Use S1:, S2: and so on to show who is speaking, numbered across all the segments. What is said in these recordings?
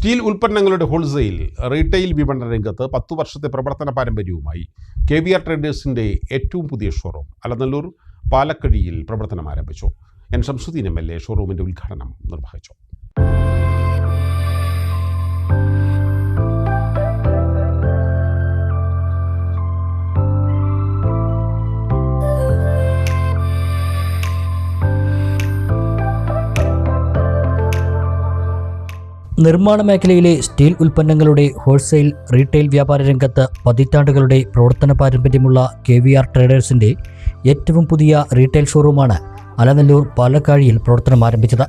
S1: Steel ഉൽപ്പന്നങ്ങളുടെ wholesale retail വിപണന രംഗത്ത് പത്തു വർഷത്തെ പ്രവർത്തന പാരമ്പര്യവുമായി കെ വി ആർ ട്രേഡേഴ്സിന്റെ ഏറ്റവും പുതിയ ഷോറൂം അലനല്ലൂർ പാലക്കഴിയിൽ പ്രവർത്തനം ആരംഭിച്ചു. N Shamsuddeen M L A ഷോറൂമിന്റെ ഉദ്ഘാടനം നിർവഹിച്ചു.
S2: നിർമ്മാണ മേഖലയിലെ സ്റ്റീൽ ഉൽപ്പന്നങ്ങളുടെ ഹോൾസെയിൽ റീറ്റെയിൽ വ്യാപാര രംഗത്ത് പതിറ്റാണ്ടുകളുടെ പ്രവർത്തന പാരമ്പര്യമുള്ള കെ വി ആർ ട്രേഡേഴ്സിന്റെ ഏറ്റവും പുതിയ റീറ്റെയിൽ ഷോറൂമാണ് അലനല്ലൂർ പാലക്കാഴിയിൽ പ്രവർത്തനം ആരംഭിച്ചത്.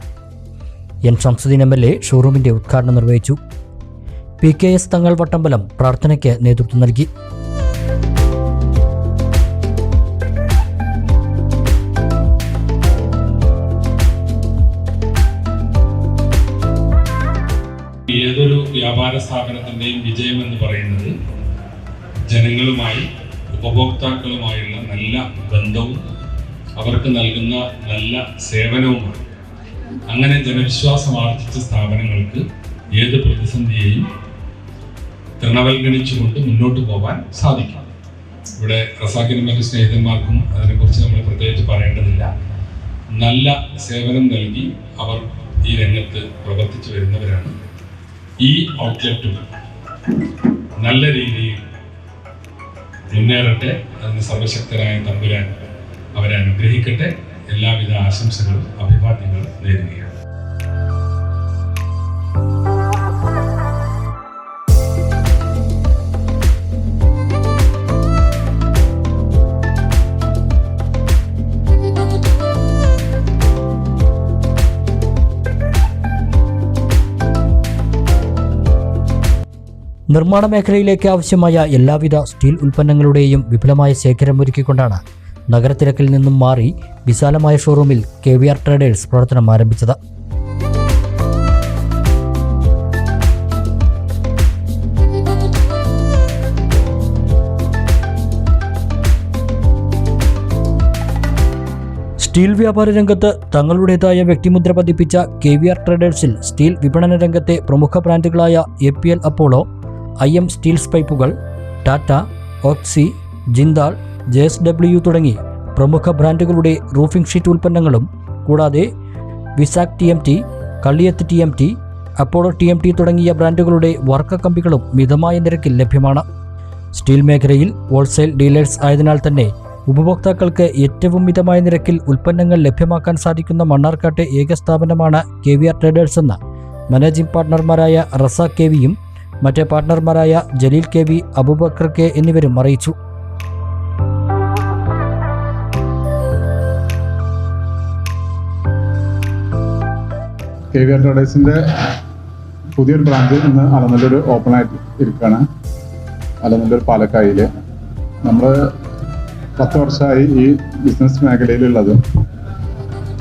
S2: N Shamsuddeen M L A ഷോറൂമിന്റെ ഉദ്ഘാടനം നിർവഹിച്ചു. പി കെ എസ് തങ്ങൾ വട്ടമ്പലം പ്രാർത്ഥനയ്ക്ക് നേതൃത്വം നൽകി.
S3: സ്ഥാപനത്തിന്റെയും വിജയം എന്ന് പറയുന്നത് ജനങ്ങളുമായി ഉപഭോക്താക്കളുമായുള്ള നല്ല ബന്ധവും അവർക്ക് നൽകുന്ന നല്ല സേവനവുമാണ്. അങ്ങനെ ജനവിശ്വാസം ആർജിച്ച സ്ഥാപനങ്ങൾക്ക് ഏത് പ്രതിസന്ധിയെയും തൃണവൽഗണിച്ചുകൊണ്ട് മുന്നോട്ട് പോകാൻ സാധിക്കും. ഇവിടെ റസാഖിനും മറ്റു സ്നേഹിതന്മാർക്കും അതിനെക്കുറിച്ച് നമ്മൾ പ്രത്യേകിച്ച് പറയേണ്ടതില്ല. നല്ല സേവനം നൽകി അവർ ഈ രംഗത്ത് പ്രവർത്തിച്ചു വരുന്നവരാണ് ഈ ഔട്ട്ലെറ്റുകൾ നല്ല രീതിയിൽ മുന്നേറട്ടെ അതിന് സർവശക്തരായ തമ്പുരാൻ അവരെ അനുഗ്രഹിക്കട്ടെ. എല്ലാവിധ ആശംസകളും അഭിവാദ്യങ്ങളും നേരുകയാണ്.
S2: നിർമ്മാണ മേഖലയിലേക്ക് ആവശ്യമായ എല്ലാവിധ സ്റ്റീൽ ഉൽപ്പന്നങ്ങളുടെയും വിപുലമായ ശേഖരം ഒരുക്കിക്കൊണ്ടാണ് നഗരത്തിരക്കിൽ നിന്നും മാറി വിശാലമായ ഷോറൂമിൽ കെ വി ആർ ട്രേഡേഴ്സ് പ്രവർത്തനം ആരംഭിച്ചത്. സ്റ്റീൽ വ്യാപാര രംഗത്ത് തങ്ങളുടേതായ വ്യക്തിമുദ്ര പതിപ്പിച്ച കെ വി ആർ ട്രേഡേഴ്സിൽ സ്റ്റീൽ വിപണന രംഗത്തെ പ്രമുഖ ബ്രാൻഡുകളായ A P L Apollo I M steels പൈപ്പുകൾ Tata oxy Jindal J S W തുടങ്ങി പ്രമുഖ ബ്രാൻഡുകളുടെ റൂഫിംഗ് ഷീറ്റ് ഉൽപ്പന്നങ്ങളും കൂടാതെ Vizag T M T Kalliyath T M T Apollo T M T തുടങ്ങിയ ബ്രാൻഡുകളുടെ വർക്ക കമ്പികളും മിതമായ നിരക്കിൽ ലഭ്യമാണ്. സ്റ്റീൽ മേഖലയിൽ ഹോൾസെയിൽ ഡീലേഴ്സ് ആയതിനാൽ തന്നെ ഉപഭോക്താക്കൾക്ക് ഏറ്റവും മിതമായ നിരക്കിൽ ഉൽപ്പന്നങ്ങൾ ലഭ്യമാക്കാൻ സാധിക്കുന്ന മണ്ണാർക്കാട്ടെ ഏക സ്ഥാപനമാണ് കെ വി ആർ ട്രേഡേഴ്സ് എന്ന മാനേജിംഗ് പാർട്ണർമാരായ റസ കെ വിയും മറ്റ് പാർട്ട്ണർമാരായ Jaleel K V Abubakar K എന്നിവരും അറിയിച്ചു.
S4: കെ വി പുതിയൊരു ബ്രാഞ്ച് ഇന്ന് അലനല്ലൂർ ഓപ്പൺ ആയിട്ട് ഇരിക്കുകയാണ്. അലനല്ലൂർ പാലക്കായിൽ നമ്മൾ പത്ത് വർഷമായി ഈ ബിസിനസ് മേഖലയിലുള്ളത്.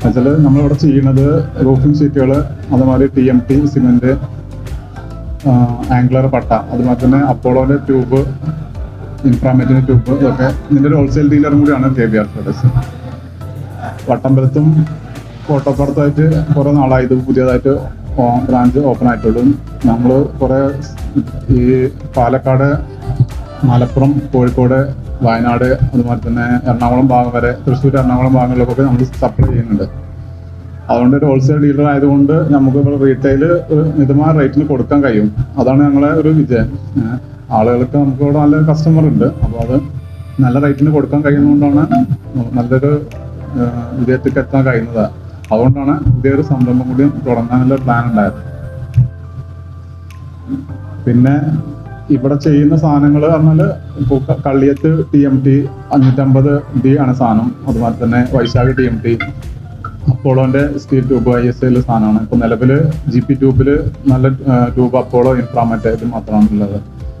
S4: എന്നുവെച്ചാൽ നമ്മളിവിടെ ചെയ്യുന്നത് റൂഫിംഗ് ഷീറ്റുകൾ അതുമാതിരി T M T cement angler പട്ട. അതുപോലെ തന്നെ അപ്പോളോന്റെ ട്യൂബ് ഇൻഫ്രാമേറ്റിന്റെ ട്യൂബ് ഇതൊക്കെ ഇതിന്റെ ഒരു ഹോൾസെയിൽ ഡീലറും കൂടിയാണ് കെ ബി ആർ ട്രേഡേഴ്സ് വട്ടമ്പലത്തും കോട്ടപ്പുറത്തായിട്ട് കുറേ നാളായി. ഇത് പുതിയതായിട്ട് ബ്രാഞ്ച് ഓപ്പൺ ആയിട്ടുള്ളൂ. നമ്മൾ കുറേ ഈ പാലക്കാട് മലപ്പുറം കോഴിക്കോട് വയനാട് അതുപോലെ തന്നെ എറണാകുളം ഭാഗം വരെ തൃശ്ശൂർ എറണാകുളം ഭാഗങ്ങളിലൊക്കെ നമ്മൾ സപ്ലൈ ചെയ്യുന്നുണ്ട്. അതുകൊണ്ട് ഒരു ഹോൾസെയിൽ ഡീലർ ആയതുകൊണ്ട് നമുക്ക് ഇപ്പോൾ റീറ്റെയിൽ മിതമായ റേറ്റിന് കൊടുക്കാൻ കഴിയും. അതാണ് ഞങ്ങളെ ഒരു വിജയം. ആളുകൾക്ക് നമുക്ക് ഇവിടെ നല്ല കസ്റ്റമർ ഉണ്ട്. അപ്പോൾ അത് നല്ല റേറ്റിന് കൊടുക്കാൻ കഴിയുന്നതുകൊണ്ടാണ് നല്ലൊരു വിജയത്തിലേക്ക് എത്താൻ കഴിയുന്നത്. അതുകൊണ്ടാണ് പുതിയൊരു സംരംഭം കൂടി തുടങ്ങാനുള്ള പ്ലാൻ ഉണ്ടായത്. പിന്നെ ഇവിടെ ചെയ്യുന്ന സാധനങ്ങൾ പറഞ്ഞാൽ ഇപ്പോൾ കള്ളിയത്ത് ടി എം ടി അഞ്ഞൂറ്റമ്പത് ഡി ആണ് സാധനം. അതുപോലെ തന്നെ വൈശാഖ് ടി എം ടി അപ്പോളോന്റെ സ്റ്റീൽ ട്യൂബ് ഐ എസ് ഐയിലെ സാധനമാണ്. ഇപ്പൊ നിലവിൽ ജി പി ട്യൂബിൽ നല്ല ട്യൂബ് അപ്പോളോ ഇൻഫ്രാമറ്റ് ഇത് മാത്രമാണ് ഉള്ളത്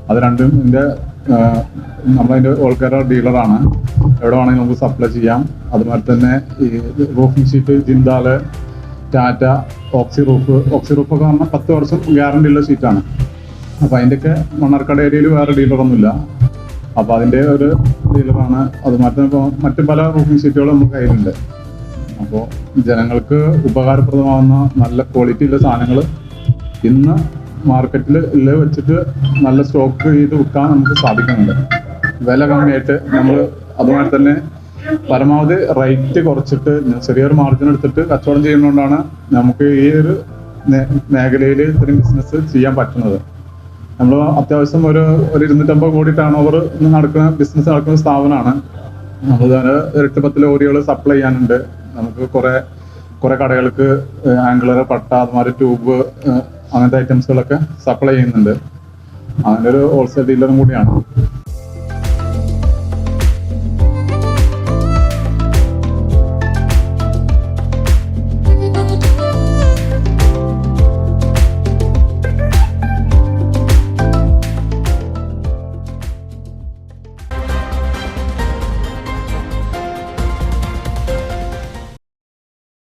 S4: അത് രണ്ടും ഇതിന്റെ നമ്മളതിന്റെ ഓൾക്കാര ഡീലറാണ് എവിടെ വേണമെങ്കിലും നമുക്ക് സപ്ലൈ ചെയ്യാം. അതുപോലെ തന്നെ ഈ roofing sheet Jindal Tata oxy roof oxy roof ഒക്കെ പറഞ്ഞാൽ പത്ത് വർഷം ഗ്യാരണ്ടി ഉള്ള ഷീറ്റാണ് അപ്പൊ അതിന്റെയൊക്കെ മണ്ണാർക്കാട് ഏരിയയിൽ വേറെ ഡീലറൊന്നുമില്ല അപ്പൊ അതിന്റെ ഒരു ഡീലറാണ് അതുമാത്രം മറ്റേ ഇപ്പൊ മറ്റു പല റൂഫിംഗ് ഷീറ്റുകളും നമുക്ക് കയ്യിലുണ്ട്. അപ്പോൾ ജനങ്ങൾക്ക് ഉപകാരപ്രദമാകുന്ന നല്ല ക്വാളിറ്റിയുള്ള സാധനങ്ങൾ ഇന്ന് മാർക്കറ്റിൽ ഉള്ളത് വെച്ചിട്ട് നല്ല സ്റ്റോക്ക് ചെയ്ത് വിൽക്കാൻ നമുക്ക് സാധിക്കുന്നുണ്ട്. വില കമ്മിയായിട്ട് നമ്മൾ അതുപോലെ തന്നെ പരമാവധി റേറ്റ് കുറച്ചിട്ട് ചെറിയൊരു മാർജിൻ എടുത്തിട്ട് കച്ചവടം ചെയ്യുന്നതുകൊണ്ടാണ് നമുക്ക് ഈ ഒരു മേഖലയിൽ ഇത്രയും ബിസിനസ് ചെയ്യാൻ പറ്റുന്നത്. നമ്മൾ അത്യാവശ്യം ഒരു ഒരു ഇരുന്നൂറ്റമ്പത് കോടി ടേൺ ഓവർ നടക്കുന്ന ബിസിനസ് നടക്കുന്ന സ്ഥാപനമാണ്. നമ്മൾ ഒരു എട്ട് പത്ത് ലോറികൾ സപ്ലൈ ചെയ്യാനുണ്ട്. നമുക്ക് കുറെ കുറെ കടകൾക്ക് ആംഗിളർ പട്ട അതുമാതിരി ട്യൂബ് അങ്ങനത്തെ ഐറ്റംസുകളൊക്കെ സപ്ലൈ ചെയ്യുന്നുണ്ട്. അതിന്റെ ഒരു ഹോൾസെയിൽ ഡീലറും കൂടിയാണ്.